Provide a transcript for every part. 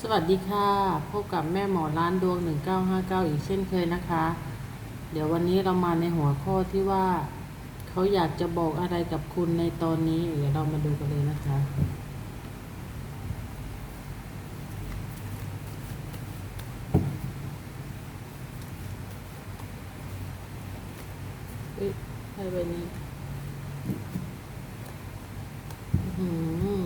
สวัสดีค่ะ พบกับแม่หมอร้านดวง 1959 อีกเช่นเคยนะคะ เดี๋ยววันนี้เรามาในหัวข้อที่ว่า เขาอยากจะบอกอะไรกับคุณในตอนนี้ เดี๋ยวเรามาดูกันเลยนะคะเอ้ยใช่ใบนี้อื้อหือ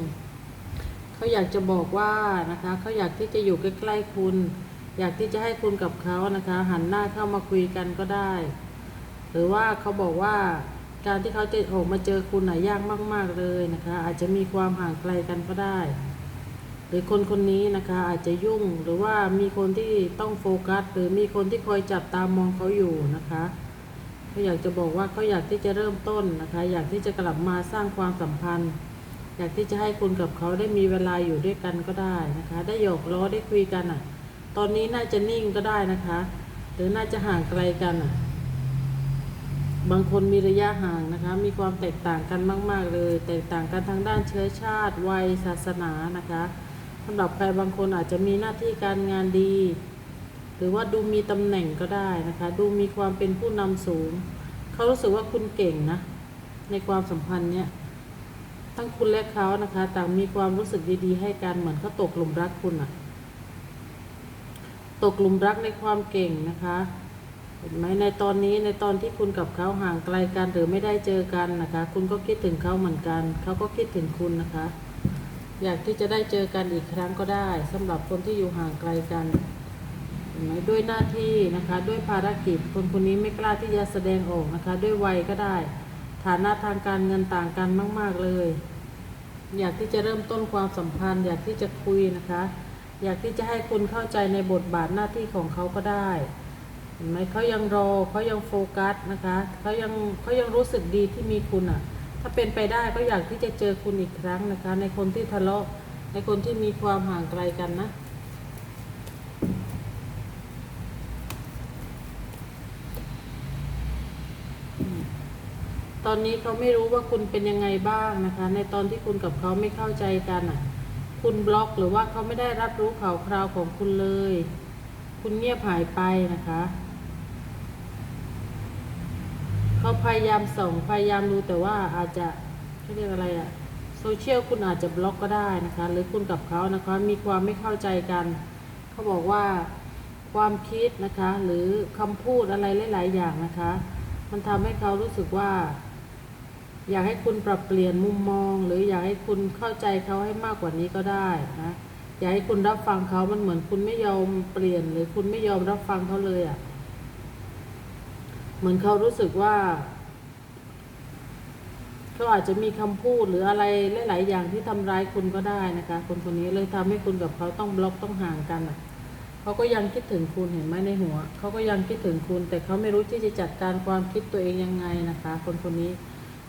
เขาอยาก จะบอกว่านะคะเขาอยากที่จะอยู่ใกล้ๆคุณ อยากที่จะให้คุณกับเขานะคะ หันหน้าเข้ามาคุยกันก็ได้ หรือว่าเขาบอกว่าการที่เขาจะออกมาเจอคุณน่ะยากมาก ๆเลยนะคะ อาจจะมีความห่างไกลกันก็ได้ หรือคนคนนี้นะคะอาจจะยุ่งหรือว่ามีคนที่ต้องโฟกัส หรือมีคนที่คอยจับตามองเขาอยู่นะคะเขาอยากจะบอกว่าเขาอยากที่จะเริ่มต้นนะคะ อยากที่จะกลับมาสร้างความสัมพันธ์ อยากที่จะให้คุณกับเขาได้มีเวลาอยู่ด้วยกันก็ได้นะคะ ได้หยอกล้อได้คุยกันอะ ตอนนี้น่าจะนิ่งก็ได้นะคะ หรือน่าจะห่างไกลกันอะ บางคนมีระยะห่างนะคะ มีความแตกต่างกันมาก ๆ เลย แตกต่างกันทางด้านเชื้อชาติ วัย ศาสนานะคะสำหรับใครบางคนอาจจะมีหน้าที่การงานดี หรือว่าดูมีตำแหน่งก็ได้นะคะ ดูมีความเป็นผู้นำสูง เขารู้สึกว่าคุณเก่งนะ ในความสัมพันธ์เนี้ย ทั้งคุณและเขานะคะ ต่างมีความรู้สึกดีๆ ให้กันเหมือนเขาตกหลุมรักคุณอะตกหลุมรักในความเก่งนะคะเห็นไหมในตอนนี้ในตอนที่คุณกับเขาห่างไกลกันหรือไม่ได้เจอกันนะคะ คุณก็คิดถึงเขาเหมือนกัน เขาก็คิดถึงคุณนะคะ อยากที่จะได้เจอกันอีกครั้งก็ได้สำหรับคนที่อยู่ห่างไกลกันเห็นไหมด้วยหน้าที่นะคะ ด้วยภารกิจคนคนนี้ไม่กล้าที่จะแสดงออกนะคะ ด้วยวัยก็ได้ ฐานะทางการเงินต่างกันมาก ๆ เลย อยากที่จะเริ่มต้นความสัมพันธ์ อยากที่จะคุยนะคะ อยากที่จะให้คุณเข้าใจในบทบาทหน้าที่ของเขาก็ได้เห็นไหมเขายังรอเขายังโฟกัสนะคะเขายังเขายังรู้สึกดีที่มีคุณอะ ถ้าเป็นไปได้ก็อยากที่จะเจอคุณอีกครั้งนะคะ ในคนที่ทะเลาะในคนที่มีความห่างไกลกันนะ อนนี้เขาไม่รู้ว่าคุณเป็นยังไงบ้างนะคะ ในตอนที่คุณกับเขาไม่เข้าใจกันอะ คุณบล็อกหรือว่าเขาไม่ได้รับรู้ข่าวคราวของคุณเลย คุณเงียบหายไปนะคะเขาพยายามส่งพยายามดูแต่ว่าอาจจะเรียกอะไรอะโซเชียลคุณอาจจะบล็อกก็ได้นะคะ หรือคุณกับเขานะคะ มีความไม่เข้าใจกัน เขาบอกว่าความคิดนะคะ หรือคำพูดอะไรหลาย ๆ อย่างนะคะ มันทำให้เขารู้สึกว่า อยากให้คุณปรับเปลี่ยนมุมมอง หรืออยากให้คุณเข้าใจเขาให้มากกว่านี้ก็ได้นะอยากให้คุณรับฟังเขามันเหมือนคุณไม่ยอมเปลี่ยน หรือคุณไม่ยอมรับฟังเขาเลยอะ่ะ เหมือนเขารู้สึกว่าเขาอาจจะมีคำพูดหรืออะไรหลาย ๆ อย่างที่ทำร้ายคุณก็ได้นะคะ คนคนนี้เลยทำให้คุณกับเขาต้องบล็อกต้องห่างกันอะเขาก็ยังคิดถึงคุณเห็นไหมในหัวเขาก็ยังคิดถึงคุณ แต่เขาไม่รู้ที่จะจัดการความคิดตัวเองยังไงนะคะ คนคนนี้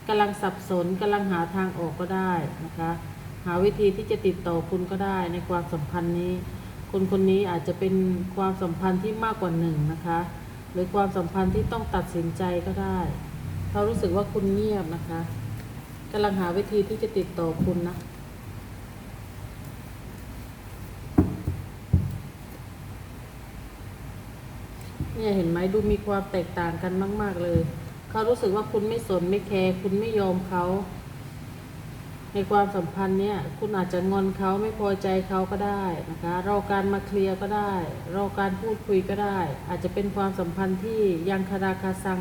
กำลังสับสนกำลังหาทางออกก็ได้นะคะ หาวิธีที่จะติดต่อคุณก็ได้ในความสัมพันธ์นี้ คนคนนี้อาจจะเป็นความสัมพันธ์ที่มากกว่าหนึ่งนะคะ หรือความสัมพันธ์ที่ต้องตัดสินใจก็ได้เขารู้สึกว่าคุณเงียบนะคะกำลังหาวิธีที่จะติดต่อคุณนะเนี่ยเห็นไหมดูมีความแตกต่างกันมาก ๆ เลย เขารู้สึกว่าคุณไม่สนไม่แคร์คุณไม่ยอมเขา ในความสัมพันธ์เนี่ย คุณอาจจะงอนเขาไม่พอใจเขาก็ได้นะคะรอการมาเคลียร์ก็ได้รอการพูดคุยก็ได้ อาจจะเป็นความสัมพันธ์ที่ยังคาราคาซัง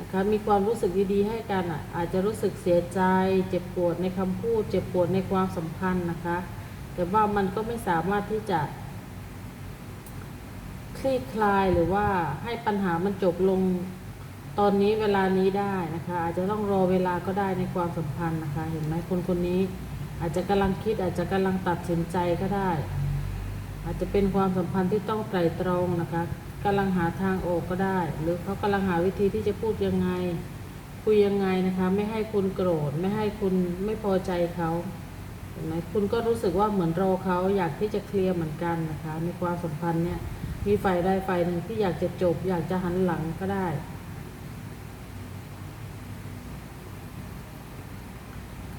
นะคะมีความรู้สึกดีๆให้กันอะอาจจะรู้สึกเสียใจ เจ็บปวดในคำพูด เจ็บปวดในความสัมพันธ์นะคะ แต่ว่ามันก็ไม่สามารถที่จะคลี่คลายหรือว่าให้ปัญหามันจบลง ตอนนี้เวลานี้ได้นะคะ อาจจะต้องรอเวลาก็ได้ในความสัมพันธ์นะคะ เห็นไหมคนคนนี้ อาจจะกำลังคิดอาจจะกำลังตัดสินใจก็ได้ อาจจะเป็นความสัมพันธ์ที่ต้องไตรตรองนะคะกำลังหาทางออกก็ได้ หรือเขากำลังหาวิธีที่จะพูดยังไง คุยยังไงนะคะ ไม่ให้คุณโกรธไม่ให้คุณไม่พอใจเขาเห็นไหมคุณก็รู้สึกว่าเหมือนรอเขาอยากที่จะเคลียร์เหมือนกันนะคะ ในความสัมพันธ์เนี่ยมีฝ่ายใดฝ่ายหนึ่งที่อยากจะจบ อยากจะหันหลังก็ได้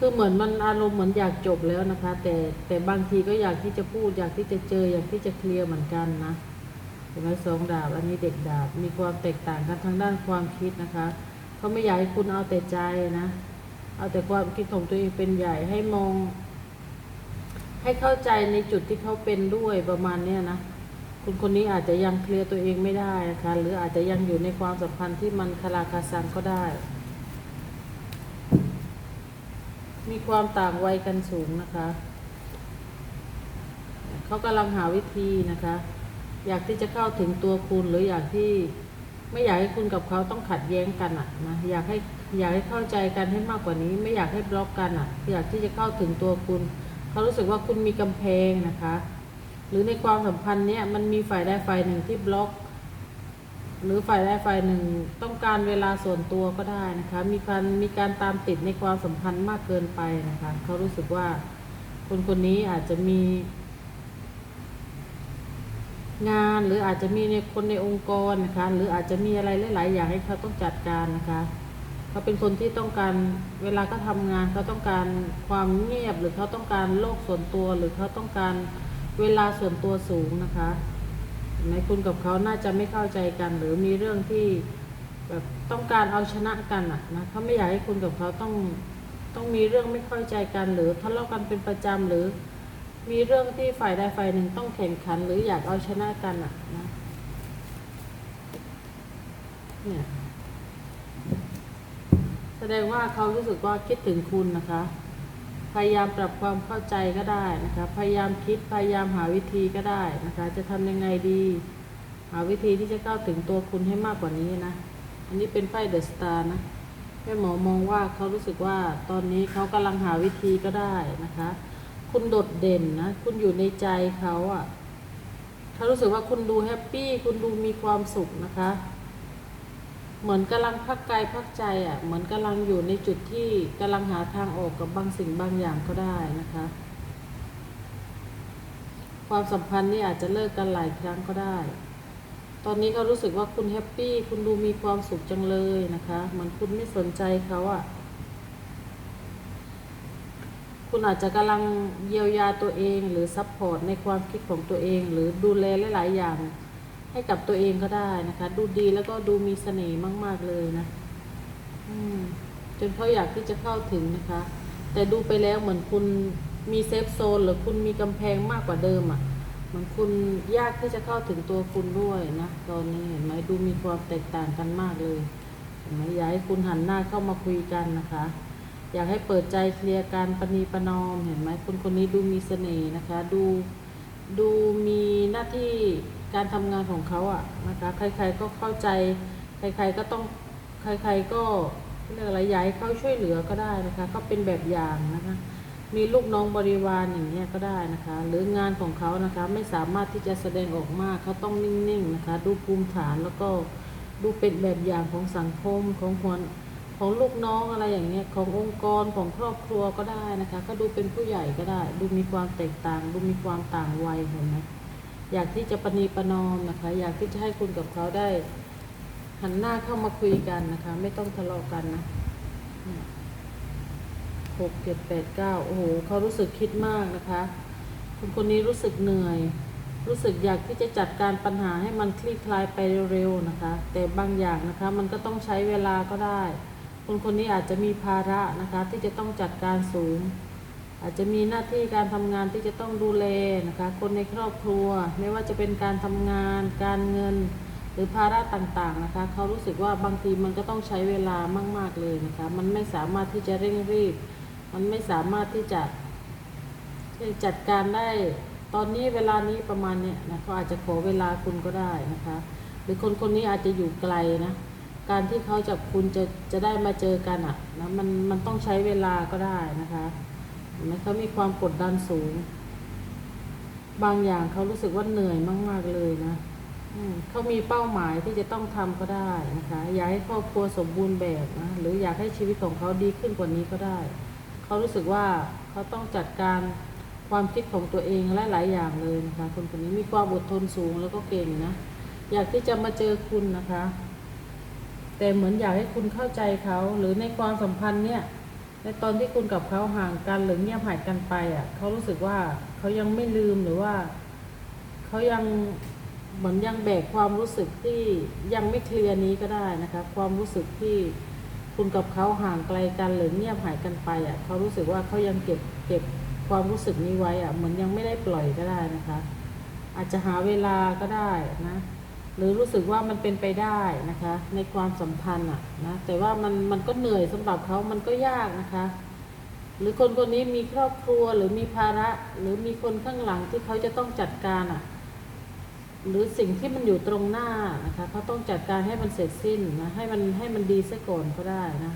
คือเหมือนมันอารมณ์เหมือนอยากจบแล้วนะคะ แต่แต่บางทีก็อยากที่จะพูด อยากที่จะเจอ อยากที่จะเคลียร์เหมือนกันนะเห็นไหมสองดาบ อันนี้เด็กดาบ มีความแตกต่างกันทางด้านความคิดนะคะเขาไม่อยากให้คุณเอาแต่ใจนะ เอาแต่ความคิดของตัวเองเป็นใหญ่ให้มอง ให้เข้าใจในจุดที่เขาเป็นด้วยประมาณเนี้ยนะคุณคนนี้อาจจะยังเคลียร์ตัวเองไม่ได้นะคะ หรืออาจจะยังอยู่ในความสัมพันธ์ที่มันคาราคาซังก็ได้ มีความต่างวัยกันสูงนะคะ เขากำลังหาวิธีนะคะ อยากที่จะเข้าถึงตัวคุณหรืออยากที่ไม่อยากให้คุณกับเขาต้องขัดแย้งกันอะนะอยากให้อยากให้เข้าใจกันให้มากกว่านี้ ไม่อยากให้บล็อกกันอะอยากที่จะเข้าถึงตัวคุณ เขารู้สึกว่าคุณมีกำแพงนะคะ หรือในความสัมพันธ์เนี้ยมันมีฝ่ายใดฝ่ายหนึ่งที่บล็อก หรือฝ่ายใดฝ่ายหนึ่งต้องการเวลาส่วนตัวก็ได้นะคะ มีการมีการตามติดในความสัมพันธ์มากเกินไปนะคะเขารู้สึกว่าคนคนนี้อาจจะมี งานหรืออาจจะมีในคนในองค์กรนะคะ หรืออาจจะมีอะไรหลาย ๆ อย่างให้เขาต้องจัดการนะคะเขาเป็นคนที่ต้องการเวลาเขาทำงานเขาต้องการความเงียบหรือเขาต้องการโลกส่วนตัว หรือเขาต้องการเวลาส่วนตัวสูงนะคะ ในคุณกับเขาน่าจะไม่เข้าใจกัน หรือมีเรื่องที่แบบต้องการเอาชนะกันอะนะเขาไม่อยากให้คุณกับเขาต้องต้องมีเรื่องไม่เข้าใจกัน หรือทะเลาะกันเป็นประจำหรือ มีเรื่องที่ฝ่ายใดฝ่ายหนึ่งต้องแข่งขัน หรืออยากเอาชนะกันอะนะเนี่ยแสดงว่าเขารู้สึกว่าคิดถึงคุณนะคะ พยายามปรับความเข้าใจก็ได้นะคะ พยายามคิด พยายามหาวิธีก็ได้นะคะ จะทำยังไงดี หาวิธีที่จะเข้าถึงตัวคุณให้มากกว่านี้นะ อันนี้เป็นไพ่เดอะสตาร์นะแม่หมอมองว่าเขารู้สึกว่าตอนนี้เขากำลังหาวิธีก็ได้นะคะ คุณโดดเด่นนะ คุณอยู่ในใจเขาอะ่ะเขารู้สึกว่าคุณดูแฮปปี้ คุณดูมีความสุขนะคะ เหมือนกำลังพักกายพักใจอะ่ะ เหมือนกำลังอยู่ในจุดที่กำลังหาทางออกกับบางสิ่งบางอย่างก็ได้นะคะ ความสัมพันธ์นี่อาจจะเลิกกันหลายครั้งก็ได้ ตอนนี้เขารู้สึกว่าคุณแฮปปี้คุณดูมีความสุขจังเลยนะคะเหมือนคุณไม่สนใจเขาอะ่ะ คุณอาจจะกำลังเยียวยาตัวเอง หรือซัพพอร์ตในความคิดของตัวเอง หรือดูแลหลาย ๆ อย่าง ให้กับตัวเองก็ได้นะคะ ดูดีแล้วก็ดูมีเสน่ห์มาก ๆเลยนะจนเขาอยากที่จะเข้าถึงนะคะ แต่ดูไปแล้วเหมือนคุณมีเซฟโซนหรือคุณมีกำแพงมากกว่าเดิมอะ่ะเหมือนคุณยากที่จะเข้าถึงตัวคุณด้วยนะตอนนี้เห็นไหมดูมีความแตกต่างกันมากเลยเห็นไหมอยากให้คุณหันหน้าเข้ามาคุยกันนะคะ อยากให้เปิดใจเคลียร์การประนีประนอมเห็นไหมคนคนนี้ดูมีเสน่ห์นะคะ ดู ดูมีหน้าที่การทำงานของเขาอะนะคะใครๆก็เข้าใจ ใครๆก็ต้องใครๆก็เรียกอะไรอยากให้เขาช่วยเหลือก็ได้นะคะก็เป็นแบบอย่างนะคะ มีลูกน้องบริวารอย่างเงี้ยก็ได้นะคะ หรืองานของเขานะคะไม่สามารถที่จะแสดงออกมากเขาต้องนิ่งๆนะคะ ดูภูมิฐานแล้วก็ดูเป็นแบบอย่างของสังคมของคน ของลูกน้องอะไรอย่างเงี้ยขององค์กรของครอบครัวก็ได้นะคะ ก็ดูเป็นผู้ใหญ่ก็ได้ ดูมีความแตกต่าง ดูมีความต่างวัยเห็นไหมอยากที่จะประนีประนอมนะคะ อยากที่จะให้คุณกับเขาได้ หันหน้าเข้ามาคุยกันนะคะ ไม่ต้องทะเลาะกันนะหกเจ็ดแปดเก้าโอ้โหเขารู้สึกคิดมากนะคะ คุณคนนี้รู้สึกเหนื่อย รู้สึกอยากที่จะจัดการปัญหาให้มันคลี่คลายไปเร็วๆนะคะ แต่บางอย่างนะคะ มันก็ต้องใช้เวลาก็ได้ คนคนนี้อาจจะมีภาระนะคะที่จะต้องจัดการสูง อาจจะมีหน้าที่การทำงานที่จะต้องดูแลนะคะคนในครอบครัว ไม่ว่าจะเป็นการทำงาน การเงิน หรือภาระต่างๆนะคะเขารู้สึกว่าบางทีมันก็ต้องใช้เวลามาก ๆเลยนะคะมันไม่สามารถที่จะเร่งรีบ มันไม่สามารถที่จะที่จะจัดการได้ตอนนี้เวลานี้ประมาณเนี้ยนะเขาอาจจะขอเวลาคุณก็ได้นะคะ หรือคนคนนี้อาจจะอยู่ไกลนะ การที่เขาจะคุณจะจะได้มาเจอกันอะนะมันมันต้องใช้เวลาก็ได้นะคะเห็นไหมเขามีความกดดันสูง บางอย่างเขารู้สึกว่าเหนื่อยมาก ๆ เลยนะเขามีเป้าหมายที่จะต้องทำก็ได้นะคะอยากให้ครอบครัวสมบูรณ์แบบนะหรืออยากให้ชีวิตของเขาดีขึ้นกว่านี้ก็ได้ เขารู้สึกว่าเขาต้องจัดการความคิดของตัวเองและหลายอย่างเลยนะคะคนคนนี้มีความอดทนสูงแล้วก็เก่งนะอยากที่จะมาเจอคุณนะคะ แต่เหมือนอยากให้คุณเข้าใจเขาหรือในความสัมพันธ์เนี่ยในตอนที่คุณกับเขาห่างกันหรือเงียบหายกันไปอะเขารู้สึกว่าเขายังไม่ลืมหรือว่าเขายังเหมือนยังแบกความรู้สึกที่ยังไม่เคลียร์นี้ก็ได้นะคะความรู้สึกที่คุณกับเขาห่างไกลกันหรือเงียบหายกันไปอะเขารู้สึกว่าเขายังเก็บเก็บความรู้สึกนี้ไว้อะเหมือนยังไม่ได้ปล่อยก็ได้นะคะ อาจจะหาเวลาก็ได้นะ หรือรู้สึกว่ามันเป็นไปได้นะคะ ในความสัมพันธ์อะนะแต่ว่ามันมันก็เหนื่อยสำหรับเขามันก็ยากนะคะ หรือคนคนนี้มีครอบครัวหรือมีภาระ หรือมีคนข้างหลังที่เขาจะต้องจัดการอะหรือสิ่งที่มันอยู่ตรงหน้านะคะเขาต้องจัดการให้มันเสร็จสิ้นนะให้มันให้มันดีซะก่อนก็ได้นะ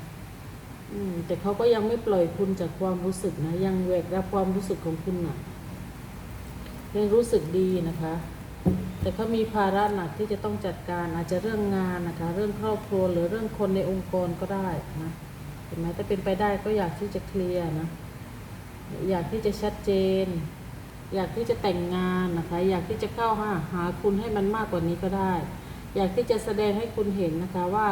อืมแต่เขาก็ยังไม่ปล่อยคุณจากความรู้สึกนะ ยังแหวกรับความรู้สึกของคุณนะยังรู้สึกดีนะคะ แต่เขามีภาระหนักที่จะต้องจัดการอาจจะเรื่องงานนะคะ เรื่องครอบครัวหรือเรื่องคนในองค์กรก็ได้นะเห็นไหมถ้าเป็นไปได้ก็อยากที่จะเคลียร์นะ อยากที่จะชัดเจน อยากที่จะแต่งงานนะคะ อยากที่จะเข้าหาหาคุณให้มันมากกว่านี้ก็ได้ อยากที่จะแสดงให้คุณเห็นนะคะว่า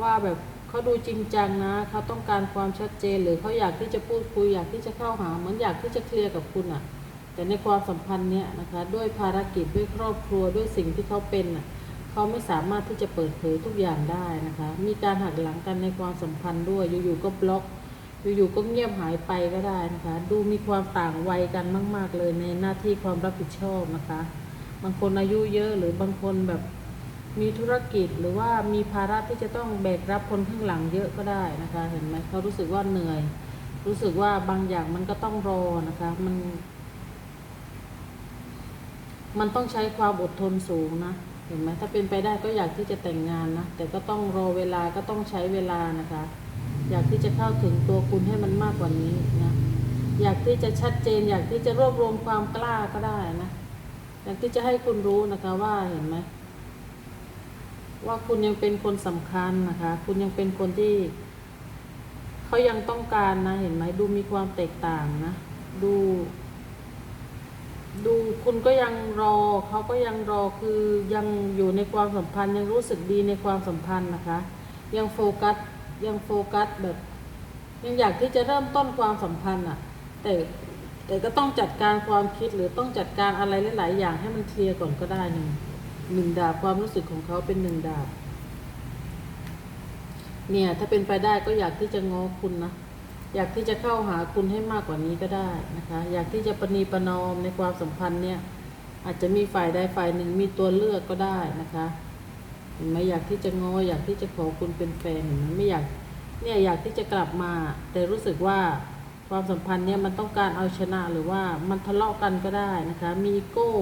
ว่าแบบเขาดูจริงจังนะเขาต้องการความชัดเจนหรือเขาอยากที่จะพูดคุย อยากที่จะเข้าหาเหมือนอยากที่จะเคลียร์กับคุณอะ่ะ แต่ในความสัมพันธ์เนี้ยนะคะด้วยภารกิจด้วยครอบครัวด้วยสิ่งที่เขาเป็นเขาไม่สามารถที่จะเปิดเผยทุกอย่างได้นะคะ มีการหักหลังกันในความสัมพันธ์ด้วยอยู่ๆก็บล็อกอยู่ๆก็เงียบหายไปก็ได้นะคะ ดูมีความต่างวัยกันมาก ๆ เลยในหน้าที่ความรับผิดชอบนะคะ บางคนอายุเยอะหรือบางคนแบบมีธุรกิจหรือว่ามีภาระที่จะต้องแบกรับคนข้างหลังเยอะก็ได้นะคะ เห็นไหมเขารู้สึกว่าเหนื่อย รู้สึกว่าบางอย่างมันก็ต้องรอนะคะ มัน มันต้องใช้ความอดทนสูงนะ เห็นไหมถ้าเป็นไปได้ก็อยากที่จะแต่งงานนะ แต่ก็ต้องรอเวลาก็ต้องใช้เวลานะคะ อยากที่จะเข้าถึงตัวคุณให้มันมากกว่านี้นะ อยากที่จะชัดเจน อยากที่จะรวบรวมความกล้าก็ได้นะ อยากที่จะให้คุณรู้นะคะว่าเห็นไหมว่าคุณยังเป็นคนสำคัญนะคะ คุณยังเป็นคนที่เขายังต้องการนะ เห็นไหมดูมีความแตกต่างนะ ดู ดูคุณก็ยังรอเขาก็ยังรอคือยังอยู่ในความสัมพันธ์ยังรู้สึกดีในความสัมพันธ์นะคะ ยังโฟกัสยังโฟกัสแบบ ยังอยากที่จะเริ่มต้นความสัมพันธ์อะ แต่แต่ก็ต้องจัดการความคิดหรือต้องจัดการอะไรหลาย ๆ อย่างให้มันเคลียร์ก่อนก็ได้หนึ่งหนึ่งดาบความรู้สึกของเขาเป็นหนึ่งดาบเนี่ย ถ้าเป็นไปได้ก็อยากที่จะง้อคุณนะ อยากที่จะเข้าหาคุณให้มากกว่านี้ก็ได้นะคะ อยากที่จะประนีประนอมในความสัมพันธ์เนี่ย อาจจะมีฝ่ายใดฝ่ายหนึ่งมีตัวเลือกก็ได้นะคะเห็นไหมอยากที่จะงออยากที่จะขอคุณเป็นแฟนเห็นไหมไม่อยากเนี่ยอยากที่จะกลับมา แต่รู้สึกว่าความสัมพันธ์เนี่ยมันต้องการเอาชนะหรือว่ามันทะเลาะกันก็ได้นะคะ มีโก้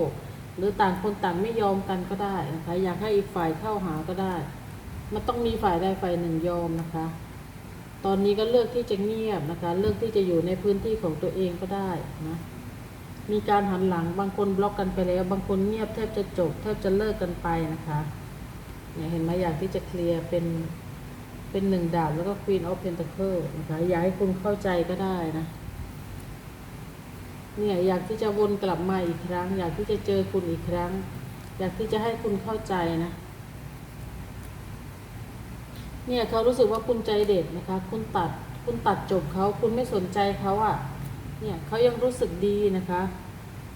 หรือต่างคนต่างไม่ยอมกันก็ได้นะคะ อยากให้อีกฝ่ายเข้าหาก็ได้ มันต้องมีฝ่ายใดฝ่ายหนึ่งยอมนะคะ ตอนนี้ก็เลือกที่จะเงียบนะคะ เลือกที่จะอยู่ในพื้นที่ของตัวเองก็ได้นะ มีการหันหลังบางคนบล็อกกันไปแล้ว บางคนเงียบแทบจะจบแทบจะเลิกกันไปนะคะเนี่ยเห็นไหมอยากที่จะเคลียร์เป็นเป็นหนึ่งดาบแล้วก็ Queen of Pentacle นะคะอยากให้คุณเข้าใจก็ได้นะ เนี่ยอยากที่จะวนกลับมาอีกครั้ง อยากที่จะเจอคุณอีกครั้ง อยากที่จะให้คุณเข้าใจนะ เนี่ยเขารู้สึกว่าคุณใจเด็ดนะคะ คุณตัดคุณตัดจบเขาคุณไม่สนใจเขาอะ่ะ เนี่ยเขายังรู้สึกดีนะคะ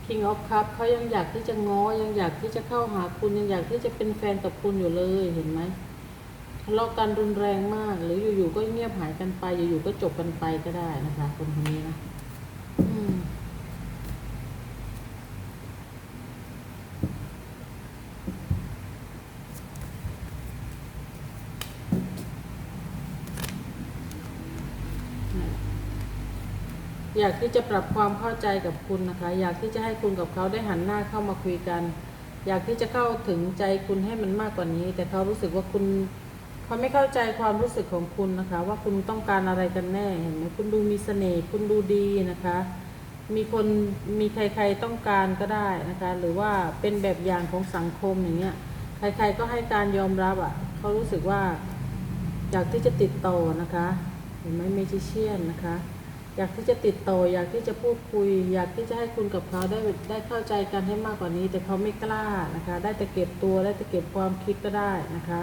King of Cup เขายังอยากที่จะง้อยังอยากที่จะเข้าหาคุณยังอยากที่จะเป็นแฟนกับคุณอยู่เลยเห็นไหมทะเลาะกันรุนแรงมาก หรืออยู่ๆก็เงียบหายกันไปอยู่ๆก็จบกันไปก็ได้นะคะ คนคนนี้นะ อยากที่จะปรับความเข้าใจกับคุณนะคะ อยากที่จะให้คุณกับเขาได้หันหน้าเข้ามาคุยกัน อยากที่จะเข้าถึงใจคุณให้มันมากกว่านี้ แต่เขารู้สึกว่าคุณเขาไม่เข้าใจความรู้สึกของคุณนะคะ ว่าคุณต้องการอะไรกันแน่เห็นไหมคุณดูมีเสน่ห์คุณดูดีนะคะ มีคนมีใครๆต้องการก็ได้นะคะ หรือว่าเป็นแบบอย่างของสังคมอย่างเงี้ยใครๆก็ให้การยอมรับอะเขารู้สึกว่าอยากที่จะติดต่อนะคะ เห็นไหมเมจิเชียนนะคะ อยากที่จะติดต่ออยากที่จะพูดคุย อยากที่จะให้คุณกับเขาได้ได้เข้าใจกันให้มากกว่านี้ แต่เขาไม่กล้านะคะ ได้แต่เก็บตัวได้แต่เก็บความคิดก็ได้นะคะ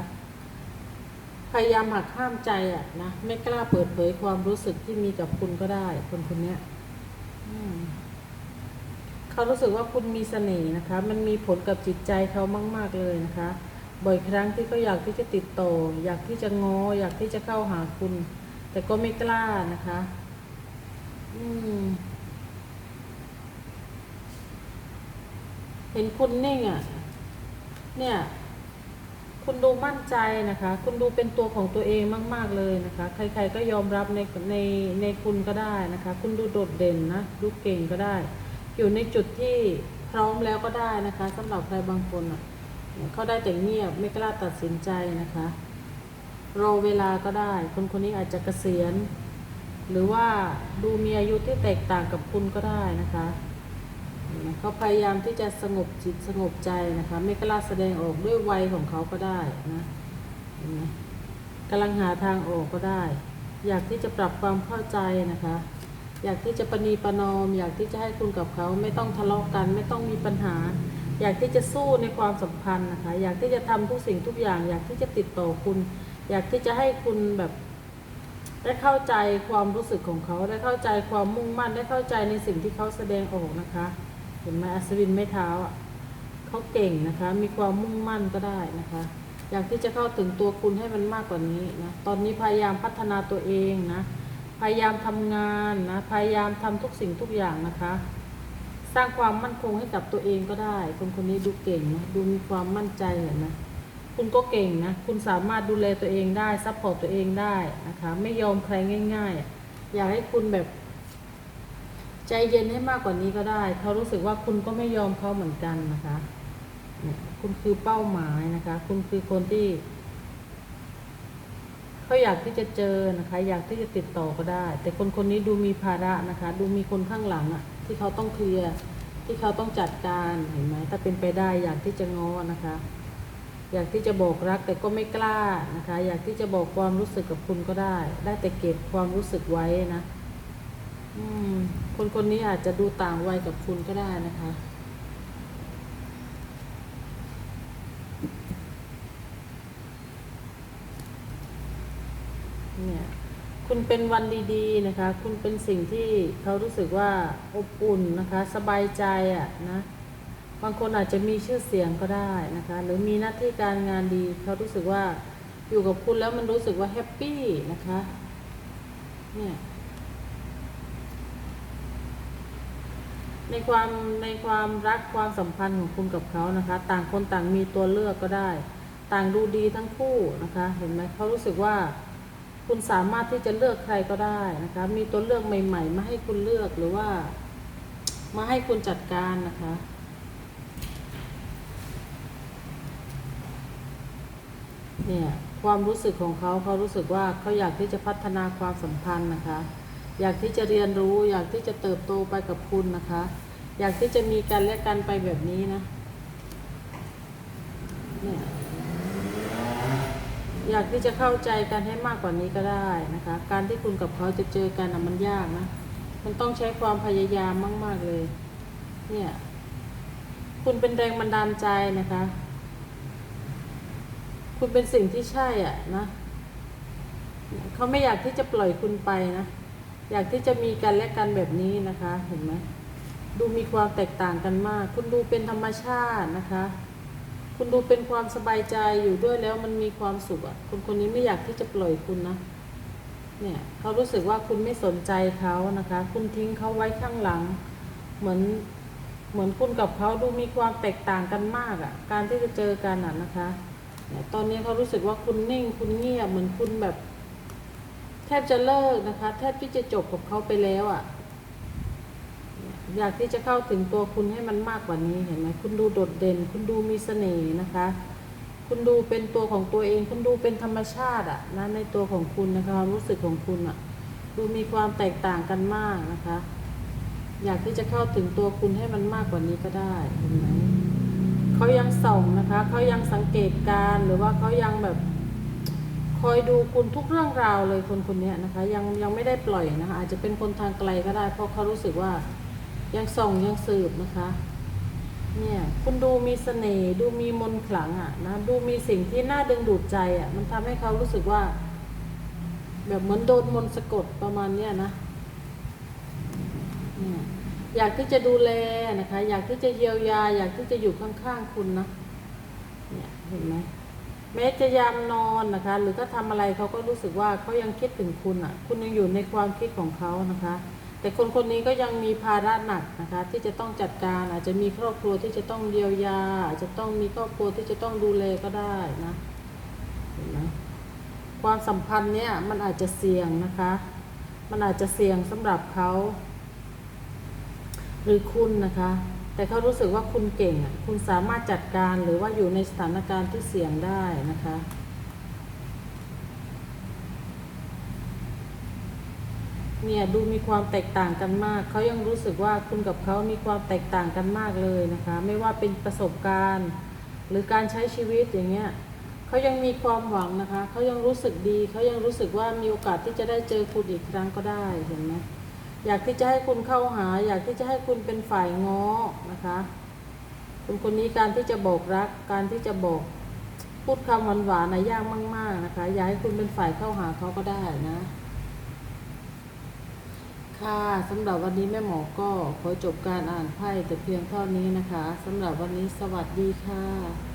พยายามหักห้ามใจอะนะไม่กล้าเปิดเผยความรู้สึกที่มีกับคุณก็ได้ คนคนนี้เขารู้สึกว่าคุณมีเสน่ห์นะคะ มันมีผลกับจิตใจเขามาก ๆเลยนะคะ บ่อยครั้งที่เขาอยากที่จะติดต่ออยากที่จะงออยากที่จะเข้าหาคุณ แต่ก็ไม่กล้านะคะ เห็นคุณนิ่งอะ เนี่ย คุณดูมั่นใจนะคะ คุณดูเป็นตัวของตัวเองมาก ๆ เลยนะคะ ใคร ๆ ก็ยอมรับในในในคุณก็ได้นะคะ คุณดูโดดเด่นนะ ดูเก่งก็ได้ อยู่ในจุดที่พร้อมแล้วก็ได้นะคะสำหรับใครบางคนอะเขาได้แต่เงียบไม่กล้าตัดสินใจนะคะ รอเวลาก็ได้ คนคนนี้อาจจะเกษียณ หรือว่าดูมีอายุที่แตกต่างกับคุณก็ได้นะคะเขาพยายามที่จะสงบจิตสงบใจนะคะ ไม่กล้าแสดงออกด้วยวัยของเขาก็ได้นะกำลังหาทางออกก็ได้ อยากที่จะปรับความเข้าใจนะคะ อยากที่จะประนีประนอม อยากที่จะให้คุณกับเขาไม่ต้องทะเลาะกัน ไม่ต้องมีปัญหา อยากที่จะสู้ในความสัมพันธ์นะคะ อยากที่จะทำทุกสิ่งทุกอย่าง อยากที่จะติดต่อคุณ อยากที่จะให้คุณแบบ ได้เข้าใจความรู้สึกของเขาได้เข้าใจความมุ่งมั่น ได้เข้าใจในสิ่งที่เขาแสดงออกนะคะ เห็นไหมอัศวินไม่เท้าอะเขาเก่งนะคะ มีความมุ่งมั่นก็ได้นะคะ อยากที่จะเข้าถึงตัวคุณให้มันมากกว่านี้นะตอนนี้พยายามพัฒนาตัวเองนะพยายามทำงานนะพยายามทำทุกสิ่งทุกอย่างนะคะ สร้างความมั่นคงให้กับตัวเองก็ได้ คนคนนี้ดูเก่งนะดูมีความมั่นใจเห็นไหม คุณก็เก่งนะ คุณสามารถดูแลตัวเองได้ซัพพอร์ตตัวเองได้นะคะ ไม่ยอมใครง่ายๆ อยากให้คุณแบบ ใจเย็นให้มากกว่านี้ก็ได้ เขารู้สึกว่าคุณก็ไม่ยอมเขาเหมือนกันนะคะคุณคือเป้าหมายนะคะ คุณคือคนที่เขาอยากที่จะเจอนะคะ อยากที่จะติดต่อก็ได้ แต่คนคนนี้ดูมีภาระนะคะ ดูมีคนข้างหลังอะที่เขาต้องเคลียร์ที่เขาต้องจัดการเห็นไหมถ้าเป็นไปได้อยากที่จะง้อนะคะ อยากที่จะบอกรักแต่ก็ไม่กล้านะคะ อยากที่จะบอกความรู้สึกกับคุณก็ได้ ได้แต่เก็บความรู้สึกไว้นะคนคนนี้อาจจะดูต่างวัยกับคุณก็ได้นะคะ เนี่ยคุณเป็นวันดีๆนะคะ คุณเป็นสิ่งที่เขารู้สึกว่าอบอุ่นนะคะ สบายใจอะ่ะนะ บางคนอาจจะมีชื่อเสียงก็ได้นะคะ หรือมีหน้าที่การงานดีเขารู้สึกว่าอยู่กับคุณแล้วมันรู้สึกว่าแฮปปี้นะคะเนี่ยในความในความรักความสัมพันธ์ของคุณกับเขานะคะ ต่างคนต่างมีตัวเลือกก็ได้ ต่างดูดีทั้งคู่นะคะ เห็นไหมเขารู้สึกว่าคุณสามารถที่จะเลือกใครก็ได้นะคะ มีตัวเลือกใหม่ ๆ มาให้คุณเลือกหรือว่า มาให้คุณจัดการนะคะ เนี่ยความรู้สึกของเขาเขารู้สึกว่าเขาอยากที่จะพัฒนาความสัมพันธ์นะคะ อยากที่จะเรียนรู้ อยากที่จะเติบโตไปกับคุณนะคะ อยากที่จะมีกันและกันไปแบบนี้นะเนี่ยอยากที่จะเข้าใจกันให้มากกว่านี้ก็ได้นะคะ การที่คุณกับเขาจะเจอกันนะมันยากนะ มันต้องใช้ความพยายามมาก ๆเลย เนี่ย คุณเป็นแรงบันดาลใจนะคะ คุณเป็นสิ่งที่ใช่อะนะเขาไม่อยากที่จะปล่อยคุณไปนะ อยากที่จะมีกันและกันแบบนี้นะคะ เห็นไหมดูมีความแตกต่างกันมาก คุณดูเป็นธรรมชาตินะคะ คุณดูเป็นความสบายใจอยู่ด้วยแล้วมันมีความสุขอะคนคนนี้ไม่อยากที่จะปล่อยคุณนะ เนี่ยเขารู้สึกว่าคุณไม่สนใจเขานะคะ คุณทิ้งเขาไว้ข้างหลัง เหมือนเหมือนคุณกับเขาดูมีความแตกต่างกันมากอะ การที่จะเจอกันอะนะคะ ตอนนี้เขารู้สึกว่าคุณนิ่ง คุณเงียบเหมือนคุณแบบ แทบจะเลิกนะคะ แทบที่จะจบกับเขาไปแล้วอะ่ะ อยากที่จะเข้าถึงตัวคุณให้มันมากกว่านี้เห็นไหมคุณดูโดดเด่น คุณดูมีเสน่ห์นะคะ คุณดูเป็นตัวของตัวเอง คุณดูเป็นธรรมชาติอะนะในตัวของคุณนะคะความรู้สึกของคุณอะ ดูมีความแตกต่างกันมากนะคะ อยากที่จะเข้าถึงตัวคุณให้มันมากกว่านี้ก็ได้เห็นไหม เขายังส่องนะคะ เขายังสังเกตการ์หรือว่าเขายังแบบคอยดูคุณทุกเรื่องราวเลยคนคนนี้นะคะ ยังยังไม่ได้ปล่อยนะคะ อาจจะเป็นคนทางไกลก็ได้ เพราะเขารู้สึกว่ายังส่องยังสืบนะคะ เนี่ย คุณดูมีเสน่ห์ดูมีมนต์ขลังอะนะดูมีสิ่งที่น่าดึงดูดใจอะ มันทำให้เขารู้สึกว่า แบบเหมือนโดนมนต์สะกดประมาณเนี้ยนะเนี่ย อยากที่จะดูแลนะคะ อยากที่จะเยียวยา อยากที่จะอยู่ข้างๆคุณนะเนี่ยเห็นไหมแม้จะยามนอนนะคะ หรือก็ทำอะไรเขาก็รู้สึกว่าเขายังคิดถึงคุณอะ คุณยังอยู่ในความคิดของเขานะคะ แต่คนคนนี้ก็ยังมีภาระหนักนะคะ ที่จะต้องจัดการอาจจะมีครอบครัวที่จะต้องเยียวยา อาจจะต้องมีครอบครัวที่จะต้องดูแลก็ได้นะเห็นไหมความสัมพันธ์เนี่ยมันอาจจะเสี่ยงนะคะ มันอาจจะเสี่ยงสำหรับเขา หรือคุณนะคะ แต่เขารู้สึกว่าคุณเก่งอะคุณสามารถจัดการหรือว่าอยู่ในสถานการณ์ที่เสี่ยงได้นะคะเนี่ยดูมีความแตกต่างกันมาก เขายังรู้สึกว่าคุณกับเขามีความแตกต่างกันมากเลยนะคะ ไม่ว่าเป็นประสบการณ์ หรือการใช้ชีวิตอย่างเงี้ยเขายังมีความหวังนะคะ เขายังรู้สึกดี เขายังรู้สึกว่ามีโอกาสที่จะได้เจอคุณอีกครั้งก็ได้เห็นไหม อยากที่จะให้คุณเข้าหา อยากที่จะให้คุณเป็นฝ่ายง้อนะคะคนคนนี้การที่จะบอกรัก การที่จะบอกพูดคำหวานๆนะยากมาก ๆ นะคะ อยากให้คุณเป็นฝ่ายเข้าหาเขาก็ได้นะ ค่ะสำหรับวันนี้แม่หมอก็ขอจบการอ่านไพ่แต่เพียงเท่านี้นะคะสำหรับวันนี้สวัสดีค่ะ